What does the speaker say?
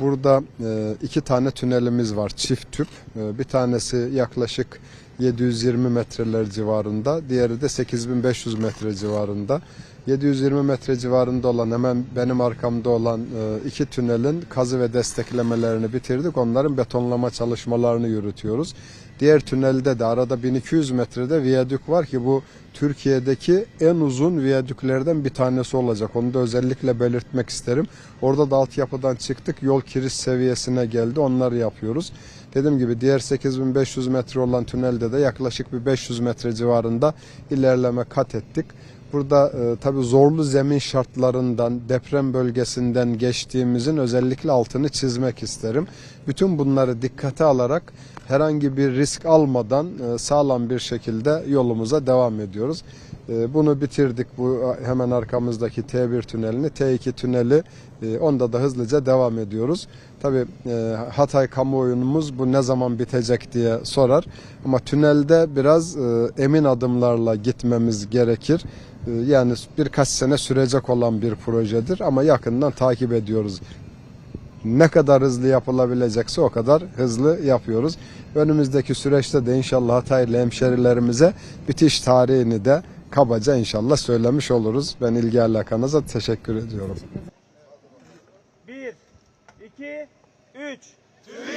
Burada e, iki tane tünelimiz var çift tüp. E, Bir tanesi yaklaşık 720 metreler civarında, diğeri de 8500 metre civarında. 720 metre civarında olan hemen benim arkamda olan e, iki tünelin kazı ve desteklemelerini bitirdik. Onların betonlama çalışmalarını yürütüyoruz. Diğer tünelde de arada 1200 metrede viyadük var ki bu Türkiye'deki en uzun viyadüklerden bir tanesi olacak. Onu da özellikle belirtmek isterim. Orada da altyapıdan çıktık. Yol kiriş seviyesine geldi. Onları yapıyoruz. Dediğim gibi diğer 8500 metre olan tünelde de yaklaşık bir 500 metre civarında ilerleme kat ettik. Burada e, tabii zorlu zemin şartlarından, deprem bölgesinden geçtiğimizin özellikle altını çizmek isterim. Bütün bunları dikkate alarak herhangi bir risk almadan e, sağlam bir şekilde yolumuza devam ediyoruz. E, bunu bitirdik. Bu hemen arkamızdaki T1 tünelini, T2 tüneli e, onda da hızlıca devam ediyoruz. Tabii e, Hatay kamuoyumuz bu ne zaman bitecek diye sorar. Ama tünelde biraz e, emin adımlarla gitmemiz gerekir. Yani birkaç sene sürecek olan bir projedir ama yakından takip ediyoruz. Ne kadar hızlı yapılabilecekse o kadar hızlı yapıyoruz. Önümüzdeki süreçte de inşallah Hataylı hemşerilerimize bitiş tarihini de kabaca inşallah söylemiş oluruz. Ben ilgi alakanıza teşekkür ediyorum. 1, 2, 3. Türkiye